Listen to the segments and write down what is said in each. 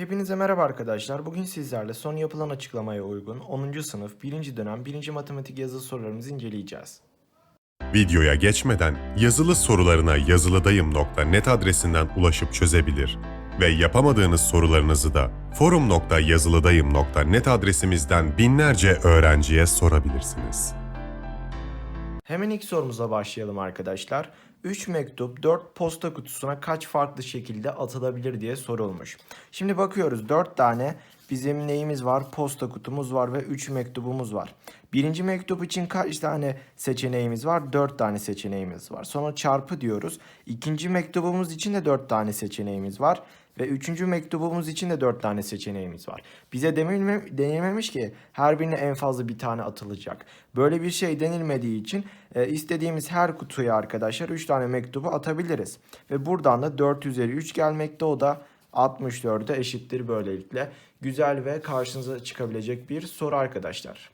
Hepinize merhaba arkadaşlar. Bugün sizlerle son yapılan açıklamaya uygun 10. sınıf 1. dönem 1. matematik yazılı sorularımızı inceleyeceğiz. Videoya geçmeden yazılı sorularına yazılıdayım.net adresinden ulaşıp çözebilir ve yapamadığınız sorularınızı da forum.yazılıdayım.net adresimizden binlerce öğrenciye sorabilirsiniz. Hemen ilk sorumuza başlayalım arkadaşlar. 3 mektup 4 posta kutusuna kaç farklı şekilde atılabilir diye sorulmuş. Şimdi bakıyoruz 4 tane bizim neyimiz var? Posta kutumuz var ve 3 mektubumuz var. Birinci mektup için kaç tane seçeneğimiz var? 4 tane seçeneğimiz var. Sonra çarpı diyoruz. İkinci mektubumuz için de 4 tane seçeneğimiz var. Ve üçüncü mektubumuz için de 4 tane seçeneğimiz var. Bize denilme, denilmemiş ki her birine en fazla bir tane atılacak. Böyle bir şey denilmediği için e, istediğimiz her kutuya arkadaşlar 3 tane mektubu atabiliriz. Ve buradan da 4 üzeri 3 gelmekte o da 64'e eşittir böylelikle. Güzel ve karşınıza çıkabilecek bir soru arkadaşlar.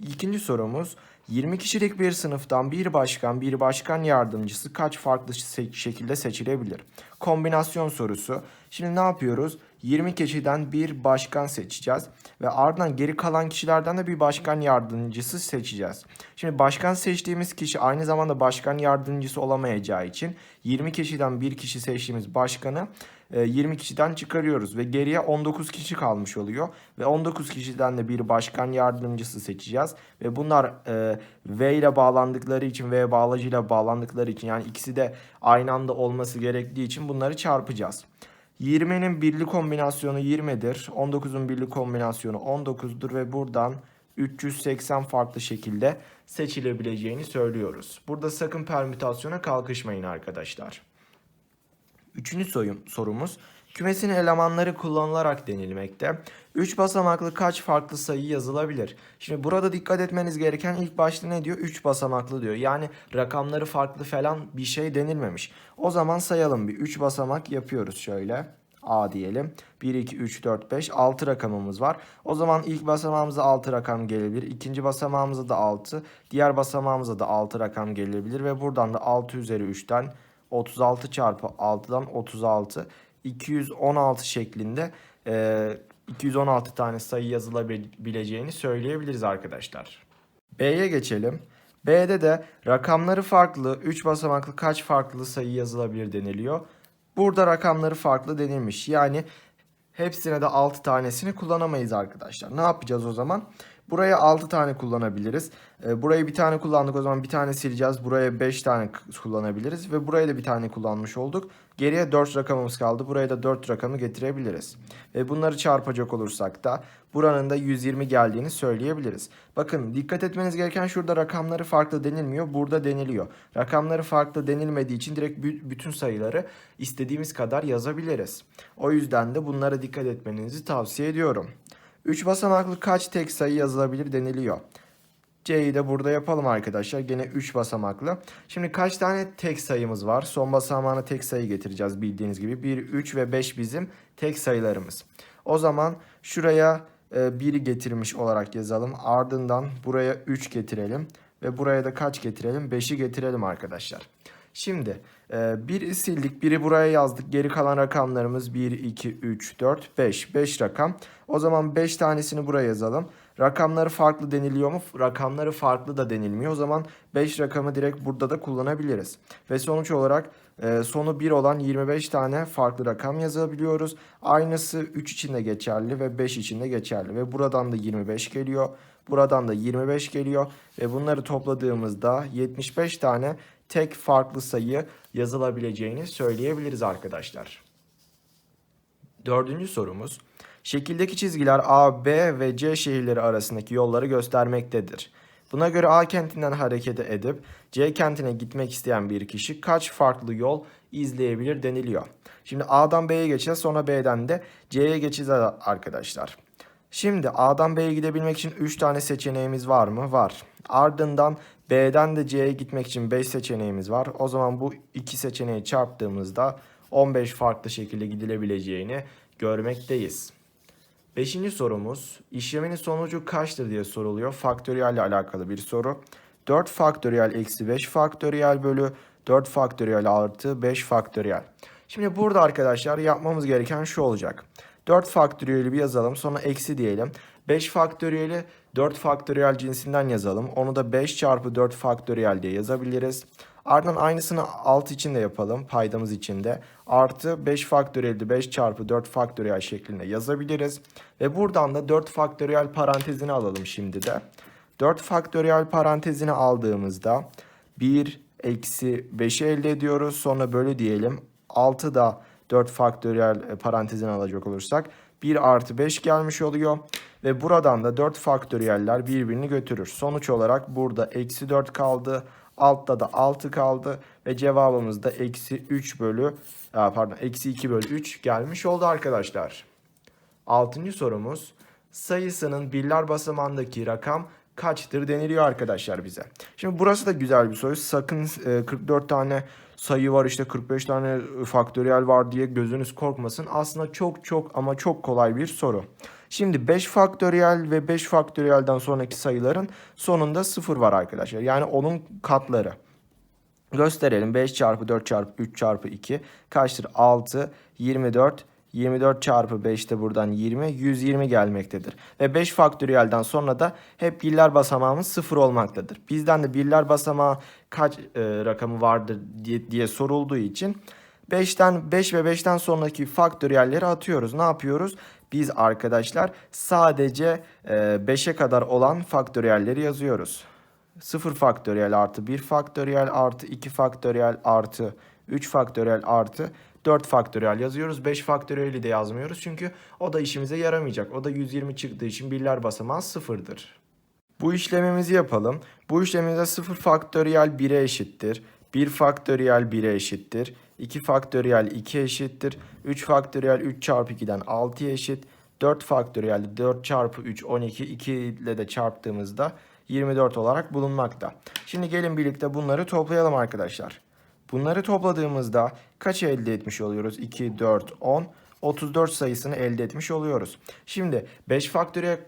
İkinci sorumuz 20 kişilik bir sınıftan bir başkan, bir başkan yardımcısı kaç farklı şekilde seçilebilir? Kombinasyon sorusu. Şimdi ne yapıyoruz? 20 kişiden bir başkan seçeceğiz ve ardından geri kalan kişilerden de bir başkan yardımcısı seçeceğiz. Şimdi başkan seçtiğimiz kişi aynı zamanda başkan yardımcısı olamayacağı için 20 kişiden bir kişi seçtiğimiz başkanı 20 kişiden çıkarıyoruz ve geriye 19 kişi kalmış oluyor ve 19 kişiden de bir başkan yardımcısı seçeceğiz ve bunlar e, V ile bağlandıkları için V bağlacıyla bağlandıkları için yani ikisi de aynı anda olması gerektiği için bunları çarpacağız. 20'nin birli kombinasyonu 20'dir. 19'un birli kombinasyonu 19'dur ve buradan 380 farklı şekilde seçilebileceğini söylüyoruz. Burada sakın permütasyona kalkışmayın arkadaşlar. Üçüncü soyum, sorumuz kümesin elemanları kullanılarak denilmekte. 3 basamaklı kaç farklı sayı yazılabilir? Şimdi burada dikkat etmeniz gereken ilk başta ne diyor? 3 basamaklı diyor. Yani rakamları farklı falan bir şey denilmemiş. O zaman sayalım bir 3 basamak yapıyoruz şöyle. A diyelim. 1, 2, 3, 4, 5, 6 rakamımız var. O zaman ilk basamağımıza 6 rakam gelebilir. İkinci basamağımıza da 6. Diğer basamağımıza da 6 rakam gelebilir. Ve buradan da 6 üzeri 3'ten 36 çarpı 6'dan 36 216 şeklinde e, 216 tane sayı yazılabileceğini söyleyebiliriz arkadaşlar. B'ye geçelim. B'de de rakamları farklı 3 basamaklı kaç farklı sayı yazılabilir deniliyor. Burada rakamları farklı denilmiş. Yani hepsine de 6 tanesini kullanamayız arkadaşlar. Ne yapacağız o zaman? Buraya 6 tane kullanabiliriz. E, burayı bir tane kullandık o zaman bir tane sileceğiz. Buraya 5 tane kullanabiliriz. Ve buraya da bir tane kullanmış olduk. Geriye 4 rakamımız kaldı. Buraya da 4 rakamı getirebiliriz. Ve bunları çarpacak olursak da buranın da 120 geldiğini söyleyebiliriz. Bakın dikkat etmeniz gereken şurada rakamları farklı denilmiyor. Burada deniliyor. Rakamları farklı denilmediği için direkt bü- bütün sayıları istediğimiz kadar yazabiliriz. O yüzden de bunlara dikkat etmenizi tavsiye ediyorum. 3 basamaklı kaç tek sayı yazılabilir deniliyor. C'yi de burada yapalım arkadaşlar. Gene 3 basamaklı. Şimdi kaç tane tek sayımız var? Son basamağına tek sayı getireceğiz bildiğiniz gibi. 1, 3 ve 5 bizim tek sayılarımız. O zaman şuraya e, 1'i getirmiş olarak yazalım. Ardından buraya 3 getirelim. Ve buraya da kaç getirelim? 5'i getirelim arkadaşlar. Şimdi e, biri sildik, biri buraya yazdık. Geri kalan rakamlarımız 1, 2, 3, 4, 5. 5 rakam. O zaman 5 tanesini buraya yazalım. Rakamları farklı deniliyor mu? Rakamları farklı da denilmiyor. O zaman 5 rakamı direkt burada da kullanabiliriz. Ve sonuç olarak e, sonu 1 olan 25 tane farklı rakam yazabiliyoruz. Aynısı 3 için de geçerli ve 5 için de geçerli. Ve buradan da 25 geliyor. Buradan da 25 geliyor. Ve bunları topladığımızda 75 tane tek farklı sayı yazılabileceğini söyleyebiliriz arkadaşlar. Dördüncü sorumuz. Şekildeki çizgiler A, B ve C şehirleri arasındaki yolları göstermektedir. Buna göre A kentinden hareket edip C kentine gitmek isteyen bir kişi kaç farklı yol izleyebilir deniliyor. Şimdi A'dan B'ye geçeceğiz sonra B'den de C'ye geçeceğiz arkadaşlar. Şimdi A'dan B'ye gidebilmek için 3 tane seçeneğimiz var mı? Var. Ardından B'den de C'ye gitmek için 5 seçeneğimiz var. O zaman bu iki seçeneği çarptığımızda 15 farklı şekilde gidilebileceğini görmekteyiz. Beşinci sorumuz işleminin sonucu kaçtır diye soruluyor. Faktöriyel ile alakalı bir soru. 4 faktöriyel eksi 5 faktöriyel bölü 4 faktöriyel artı 5 faktöriyel. Şimdi burada arkadaşlar yapmamız gereken şu olacak. 4 faktöriyeli bir yazalım. Sonra eksi diyelim. 5 faktöriyeli 4 faktöriyel cinsinden yazalım. Onu da 5 çarpı 4 faktöriyel diye yazabiliriz. Ardından aynısını alt için de yapalım. Paydamız için de. Artı 5 faktöriyeli de 5 çarpı 4 faktöriyel şeklinde yazabiliriz. Ve buradan da 4 faktöriyel parantezini alalım şimdi de. 4 faktöriyel parantezini aldığımızda 1 eksi 5'i elde ediyoruz. Sonra bölü diyelim. 6 da 4 faktöriyel e, parantezini alacak olursak 1 artı 5 gelmiş oluyor. Ve buradan da 4 faktöriyeller birbirini götürür. Sonuç olarak burada eksi 4 kaldı. Altta da 6 kaldı. Ve cevabımız da eksi 3 bölü aa, pardon eksi 2 bölü 3 gelmiş oldu arkadaşlar. Altıncı sorumuz sayısının birler basamağındaki rakam kaçtır deniliyor arkadaşlar bize. Şimdi burası da güzel bir soru. Sakın e, 44 tane sayı var işte 45 tane faktöriyel var diye gözünüz korkmasın. Aslında çok çok ama çok kolay bir soru. Şimdi 5 faktöriyel ve 5 faktöriyelden sonraki sayıların sonunda 0 var arkadaşlar. Yani onun katları. Gösterelim. 5 çarpı 4 çarpı 3 çarpı 2 kaçtır? 6, 24, 24 çarpı 5 de buradan 20, 120 gelmektedir. Ve 5 faktöriyelden sonra da hep birler basamağımız 0 olmaktadır. Bizden de birler basamağı kaç e, rakamı vardır diye, diye sorulduğu için 5'ten 5 ve 5'ten sonraki faktöriyelleri atıyoruz. Ne yapıyoruz? Biz arkadaşlar sadece e, 5'e kadar olan faktöriyelleri yazıyoruz. 0 faktöriyel artı 1 faktöriyel artı 2 faktöriyel artı 3 faktöriyel artı 4 faktöriyel yazıyoruz. 5 faktöriyeli de yazmıyoruz çünkü o da işimize yaramayacak. O da 120 çıktığı için birler basamağı sıfırdır. Bu işlemimizi yapalım. Bu işlemimizde 0 faktöriyel 1'e eşittir. 1 faktöriyel 1'e eşittir. 2 faktöriyel 2 eşittir. 3 faktöriyel 3 çarpı 2'den 6'ya eşit. 4 faktöriyel 4 çarpı 3 12. 2 ile de çarptığımızda 24 olarak bulunmakta. Şimdi gelin birlikte bunları toplayalım arkadaşlar. Bunları topladığımızda kaç elde etmiş oluyoruz? 2, 4, 10. 34 sayısını elde etmiş oluyoruz. Şimdi 5 faktöriyel,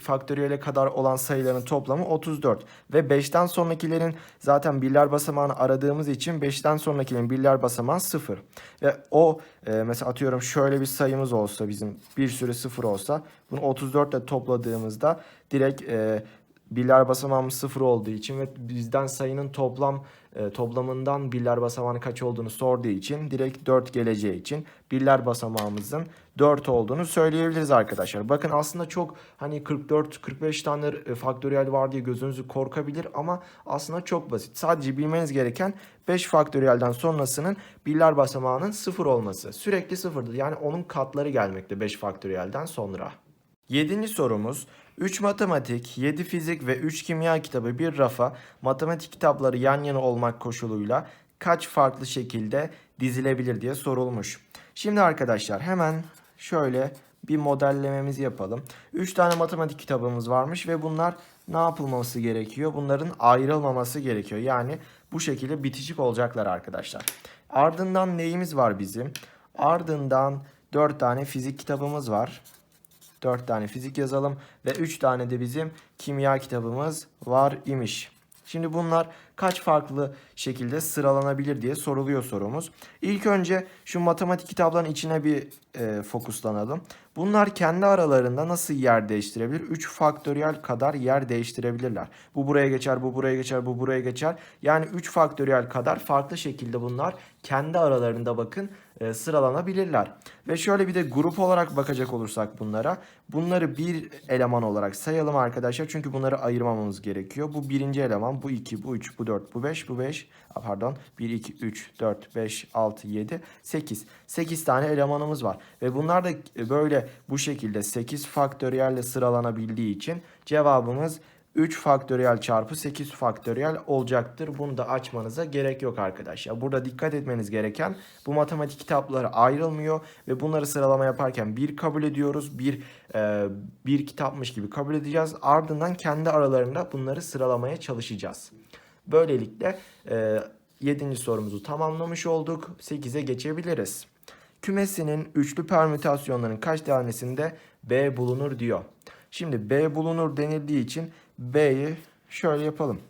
faktöriyele kadar olan sayıların toplamı 34. Ve 5'ten sonrakilerin zaten birler basamağını aradığımız için 5'ten sonrakilerin birler basamağı 0. Ve o e, mesela atıyorum şöyle bir sayımız olsa bizim bir sürü 0 olsa bunu 34 ile topladığımızda direkt e, birler basamağımız 0 olduğu için ve bizden sayının toplam e, toplamından birler basamağının kaç olduğunu sorduğu için direkt 4 geleceği için birler basamağımızın 4 olduğunu söyleyebiliriz arkadaşlar. Bakın aslında çok hani 44 45 tane e, faktöriyel var diye gözünüzü korkabilir ama aslında çok basit. Sadece bilmeniz gereken 5 faktöriyelden sonrasının birler basamağının 0 olması. Sürekli sıfırdır. Yani onun katları gelmekte 5 faktöriyelden sonra. Yedinci sorumuz 3 matematik, 7 fizik ve 3 kimya kitabı bir rafa matematik kitapları yan yana olmak koşuluyla kaç farklı şekilde dizilebilir diye sorulmuş. Şimdi arkadaşlar hemen şöyle bir modellememizi yapalım. 3 tane matematik kitabımız varmış ve bunlar ne yapılması gerekiyor? Bunların ayrılmaması gerekiyor. Yani bu şekilde bitişik olacaklar arkadaşlar. Ardından neyimiz var bizim? Ardından 4 tane fizik kitabımız var. 4 tane fizik yazalım ve 3 tane de bizim kimya kitabımız var imiş. Şimdi bunlar kaç farklı şekilde sıralanabilir diye soruluyor sorumuz. İlk önce şu matematik kitapların içine bir e, fokuslanalım. Bunlar kendi aralarında nasıl yer değiştirebilir? 3 faktöriyel kadar yer değiştirebilirler. Bu buraya geçer, bu buraya geçer, bu buraya geçer. Yani 3 faktöriyel kadar farklı şekilde bunlar kendi aralarında bakın e, sıralanabilirler. Ve şöyle bir de grup olarak bakacak olursak bunlara. Bunları bir eleman olarak sayalım arkadaşlar. Çünkü bunları ayırmamamız gerekiyor. Bu birinci eleman, bu 2, bu 3, bu 4, bu 5, bu 5. Pardon 1, 2, 3, 4, 5, 6, 7, 8. 8 tane elemanımız var. Ve bunlar da böyle bu şekilde 8 faktöriyelle sıralanabildiği için cevabımız 3 faktöriyel çarpı 8 faktöriyel olacaktır. Bunu da açmanıza gerek yok arkadaşlar. Burada dikkat etmeniz gereken bu matematik kitapları ayrılmıyor ve bunları sıralama yaparken bir kabul ediyoruz. Bir e, bir kitapmış gibi kabul edeceğiz. Ardından kendi aralarında bunları sıralamaya çalışacağız. Böylelikle e, 7. sorumuzu tamamlamış olduk. 8'e geçebiliriz. Kümesinin üçlü permütasyonların kaç tanesinde B bulunur diyor. Şimdi B bulunur denildiği için B'yi şöyle yapalım.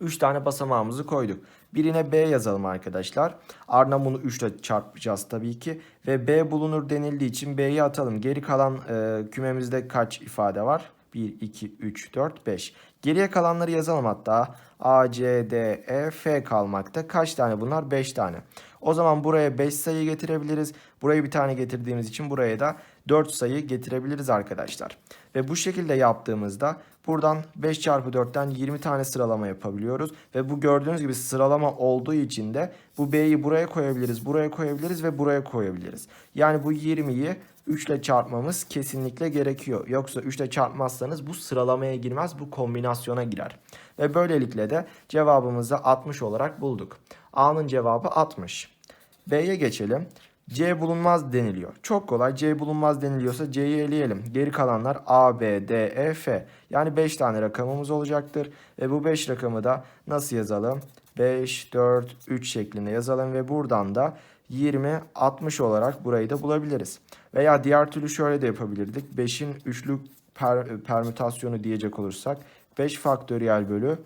3 tane basamağımızı koyduk. Birine B yazalım arkadaşlar. Ardından bunu 3 ile çarpacağız tabii ki. Ve B bulunur denildiği için B'yi atalım. Geri kalan e, kümemizde kaç ifade var? 1, 2, 3, 4, 5. Geriye kalanları yazalım hatta. A, C, D, E, F kalmakta. Kaç tane bunlar? 5 tane. O zaman buraya 5 sayı getirebiliriz. Buraya bir tane getirdiğimiz için buraya da 4 sayı getirebiliriz arkadaşlar. Ve bu şekilde yaptığımızda buradan 5 çarpı 4'ten 20 tane sıralama yapabiliyoruz. Ve bu gördüğünüz gibi sıralama olduğu için de bu B'yi buraya koyabiliriz, buraya koyabiliriz ve buraya koyabiliriz. Yani bu 20'yi 3 ile çarpmamız kesinlikle gerekiyor. Yoksa 3 ile çarpmazsanız bu sıralamaya girmez, bu kombinasyona girer. Ve böylelikle de cevabımızı 60 olarak bulduk. A'nın cevabı 60. B'ye geçelim. C bulunmaz deniliyor. Çok kolay. C bulunmaz deniliyorsa C'yi eleyelim. Geri kalanlar A, B, D, E, F. Yani 5 tane rakamımız olacaktır. Ve bu 5 rakamı da nasıl yazalım? 5, 4, 3 şeklinde yazalım ve buradan da 20, 60 olarak burayı da bulabiliriz. Veya diğer türlü şöyle de yapabilirdik. 5'in üçlü per, permütasyonu diyecek olursak 5 faktöriyel bölü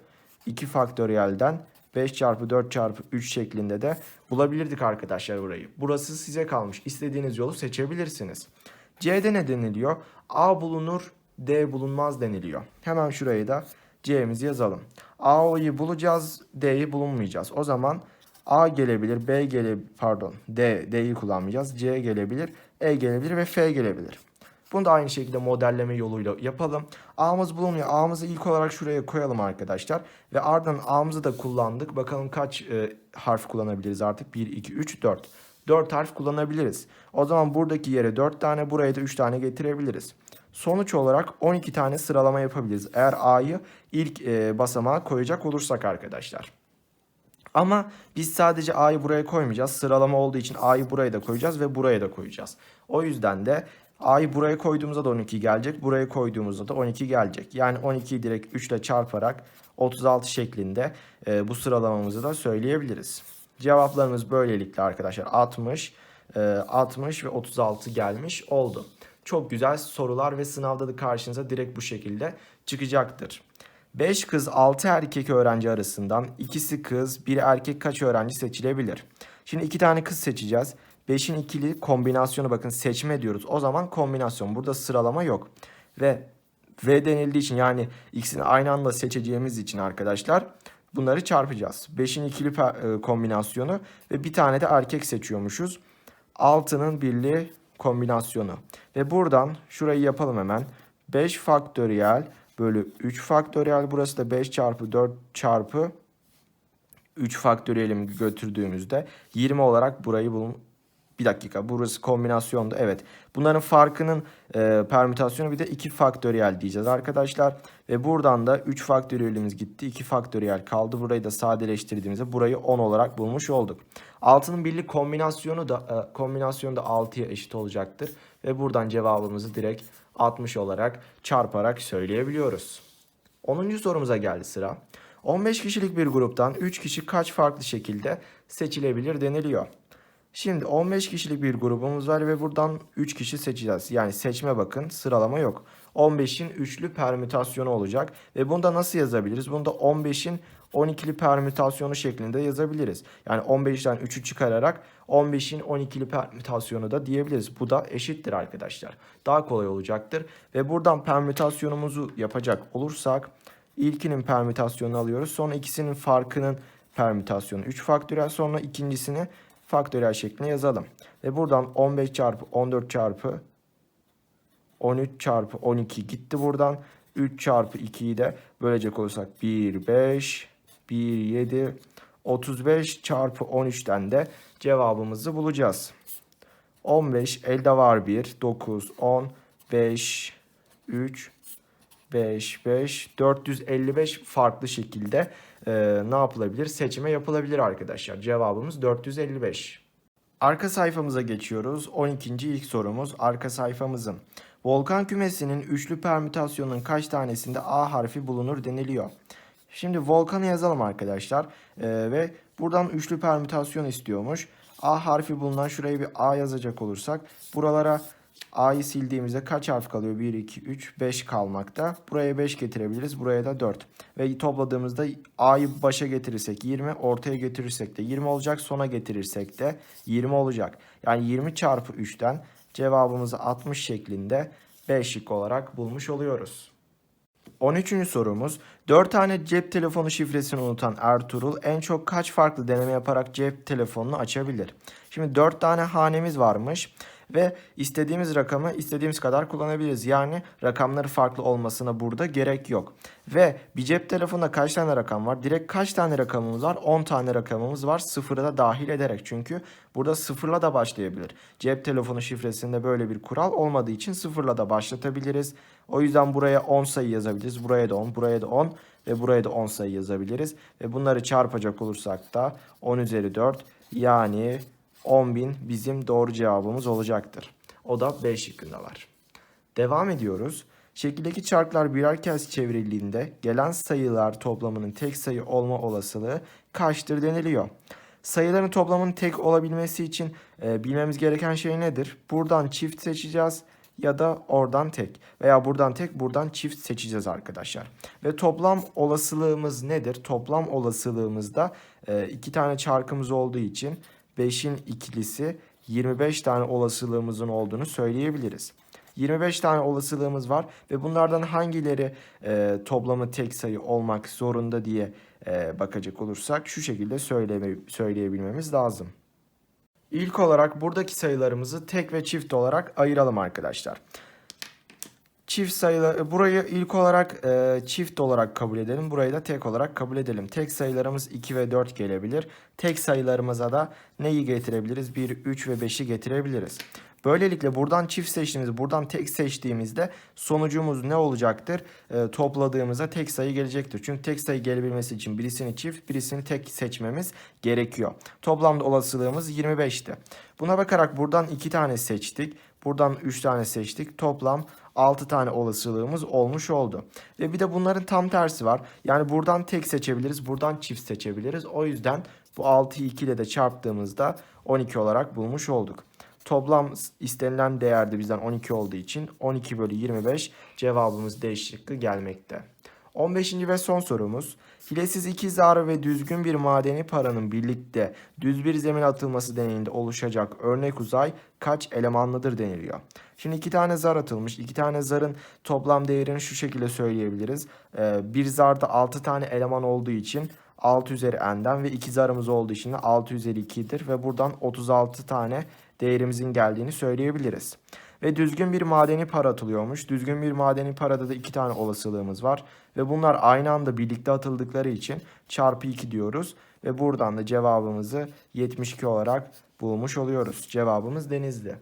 2 faktöriyelden 5 çarpı 4 çarpı 3 şeklinde de bulabilirdik arkadaşlar burayı. Burası size kalmış. İstediğiniz yolu seçebilirsiniz. C'de ne deniliyor? A bulunur, D bulunmaz deniliyor. Hemen şurayı da C'mizi yazalım. A'yı bulacağız, D'yi bulunmayacağız. O zaman A gelebilir, B gele pardon, D, D'yi kullanmayacağız. C gelebilir, E gelebilir ve F gelebilir. Bunu da aynı şekilde modelleme yoluyla yapalım. A'mız bulunuyor. A'mızı ilk olarak şuraya koyalım arkadaşlar. Ve ardından A'mızı da kullandık. Bakalım kaç e, harf kullanabiliriz artık? 1, 2, 3, 4. 4 harf kullanabiliriz. O zaman buradaki yere 4 tane, buraya da 3 tane getirebiliriz. Sonuç olarak 12 tane sıralama yapabiliriz. Eğer A'yı ilk e, basamağa koyacak olursak arkadaşlar. Ama biz sadece A'yı buraya koymayacağız. Sıralama olduğu için A'yı buraya da koyacağız ve buraya da koyacağız. O yüzden de A'yı buraya koyduğumuzda da 12 gelecek. Buraya koyduğumuzda da 12 gelecek. Yani 12'yi direkt 3 ile çarparak 36 şeklinde e, bu sıralamamızı da söyleyebiliriz. Cevaplarımız böylelikle arkadaşlar 60, e, 60 ve 36 gelmiş oldu. Çok güzel sorular ve sınavda da karşınıza direkt bu şekilde çıkacaktır. 5 kız 6 erkek öğrenci arasından ikisi kız bir erkek kaç öğrenci seçilebilir? Şimdi iki tane kız seçeceğiz. 5'in ikili kombinasyonu bakın seçme diyoruz. O zaman kombinasyon. Burada sıralama yok. Ve V denildiği için yani ikisini aynı anda seçeceğimiz için arkadaşlar bunları çarpacağız. 5'in ikili e, kombinasyonu ve bir tane de erkek seçiyormuşuz. 6'nın birli kombinasyonu. Ve buradan şurayı yapalım hemen. 5 faktöriyel bölü 3 faktöriyel. Burası da 5 çarpı 4 çarpı 3 faktöriyelimi götürdüğümüzde 20 olarak burayı bulun. Bir dakika burası kombinasyonda evet. Bunların farkının e, permütasyonu bir de 2 faktöriyel diyeceğiz arkadaşlar. Ve buradan da 3 faktöriyelimiz gitti. 2 faktöriyel kaldı. Burayı da sadeleştirdiğimizde burayı 10 olarak bulmuş olduk. 6'nın birlik kombinasyonu da e, kombinasyonu da 6'ya eşit olacaktır. Ve buradan cevabımızı direkt 60 olarak çarparak söyleyebiliyoruz. 10. sorumuza geldi sıra. 15 kişilik bir gruptan 3 kişi kaç farklı şekilde seçilebilir deniliyor. Şimdi 15 kişilik bir grubumuz var ve buradan 3 kişi seçeceğiz. Yani seçme bakın sıralama yok. 15'in üçlü permütasyonu olacak. Ve bunu da nasıl yazabiliriz? Bunu da 15'in 12'li permütasyonu şeklinde yazabiliriz. Yani 15'ten 3'ü çıkararak 15'in 12'li permütasyonu da diyebiliriz. Bu da eşittir arkadaşlar. Daha kolay olacaktır. Ve buradan permütasyonumuzu yapacak olursak ilkinin permütasyonunu alıyoruz. Sonra ikisinin farkının permütasyonu 3 faktöriyel. Sonra ikincisini faktöriyel şeklinde yazalım. Ve buradan 15 çarpı 14 çarpı 13 çarpı 12 gitti buradan. 3 çarpı 2'yi de bölecek olursak 1, 5, 1, 7, 35 çarpı 13'ten de cevabımızı bulacağız. 15 elde var 1, 9, 10, 5, 3, 5, 5, 455 farklı şekilde e, ne yapılabilir? Seçime yapılabilir arkadaşlar. Cevabımız 455. Arka sayfamıza geçiyoruz. 12. ilk sorumuz arka sayfamızın. Volkan kümesinin üçlü permütasyonun kaç tanesinde A harfi bulunur deniliyor. Şimdi volkanı yazalım arkadaşlar. E, ve buradan üçlü permütasyon istiyormuş. A harfi bulunan şuraya bir A yazacak olursak buralara A'yı sildiğimizde kaç harf kalıyor? 1, 2, 3, 5 kalmakta. Buraya 5 getirebiliriz. Buraya da 4. Ve topladığımızda A'yı başa getirirsek 20, ortaya getirirsek de 20 olacak. Sona getirirsek de 20 olacak. Yani 20 çarpı 3'ten cevabımızı 60 şeklinde B şık olarak bulmuş oluyoruz. 13. sorumuz 4 tane cep telefonu şifresini unutan Ertuğrul en çok kaç farklı deneme yaparak cep telefonunu açabilir? Şimdi 4 tane hanemiz varmış ve istediğimiz rakamı istediğimiz kadar kullanabiliriz. Yani rakamları farklı olmasına burada gerek yok. Ve bir cep telefonunda kaç tane rakam var? Direkt kaç tane rakamımız var? 10 tane rakamımız var. Sıfırı da dahil ederek. Çünkü burada sıfırla da başlayabilir. Cep telefonu şifresinde böyle bir kural olmadığı için sıfırla da başlatabiliriz. O yüzden buraya 10 sayı yazabiliriz. Buraya da 10, buraya da 10 ve buraya da 10 sayı yazabiliriz. Ve bunları çarpacak olursak da 10 üzeri 4 yani 10.000 bizim doğru cevabımız olacaktır. O da B şıkkında var. Devam ediyoruz. Şekildeki çarklar birer kez çevrildiğinde gelen sayılar toplamının tek sayı olma olasılığı kaçtır deniliyor. Sayıların toplamının tek olabilmesi için e, bilmemiz gereken şey nedir? Buradan çift seçeceğiz ya da oradan tek veya buradan tek buradan çift seçeceğiz arkadaşlar. Ve toplam olasılığımız nedir? Toplam olasılığımızda e, iki tane çarkımız olduğu için 5'in ikilisi 25 tane olasılığımızın olduğunu söyleyebiliriz. 25 tane olasılığımız var ve bunlardan hangileri e, toplamı tek sayı olmak zorunda diye e, bakacak olursak şu şekilde söyleme, söyleyebilmemiz lazım. İlk olarak buradaki sayılarımızı tek ve çift olarak ayıralım arkadaşlar. Çift sayılar burayı ilk olarak e, çift olarak kabul edelim. Burayı da tek olarak kabul edelim. Tek sayılarımız 2 ve 4 gelebilir. Tek sayılarımıza da neyi getirebiliriz? 1, 3 ve 5'i getirebiliriz. Böylelikle buradan çift seçtiğimiz, buradan tek seçtiğimizde sonucumuz ne olacaktır? E, topladığımızda tek sayı gelecektir. Çünkü tek sayı gelebilmesi için birisini çift, birisini tek seçmemiz gerekiyor. Toplamda olasılığımız 25'ti. Buna bakarak buradan 2 tane seçtik. Buradan 3 tane seçtik. Toplam 6 tane olasılığımız olmuş oldu. Ve bir de bunların tam tersi var. Yani buradan tek seçebiliriz, buradan çift seçebiliriz. O yüzden bu 6'yı 2 ile de çarptığımızda 12 olarak bulmuş olduk. Toplam istenilen değerde bizden 12 olduğu için 12 bölü 25 cevabımız D şıkkı gelmekte. 15. ve son sorumuz. Hilesiz iki zar ve düzgün bir madeni paranın birlikte düz bir zemin atılması deneyinde oluşacak örnek uzay kaç elemanlıdır deniliyor. Şimdi iki tane zar atılmış. İki tane zarın toplam değerini şu şekilde söyleyebiliriz. Ee, bir zarda 6 tane eleman olduğu için 6 üzeri n'den ve iki zarımız olduğu için de 6 üzeri 2'dir ve buradan 36 tane değerimizin geldiğini söyleyebiliriz. Ve düzgün bir madeni para atılıyormuş. Düzgün bir madeni parada da iki tane olasılığımız var. Ve bunlar aynı anda birlikte atıldıkları için çarpı 2 diyoruz. Ve buradan da cevabımızı 72 olarak bulmuş oluyoruz. Cevabımız Denizli.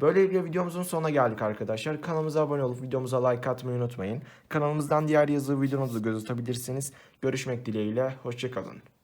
Böylelikle videomuzun sonuna geldik arkadaşlar. Kanalımıza abone olup videomuza like atmayı unutmayın. Kanalımızdan diğer yazılı videomuzu göz atabilirsiniz. Görüşmek dileğiyle. Hoşçakalın.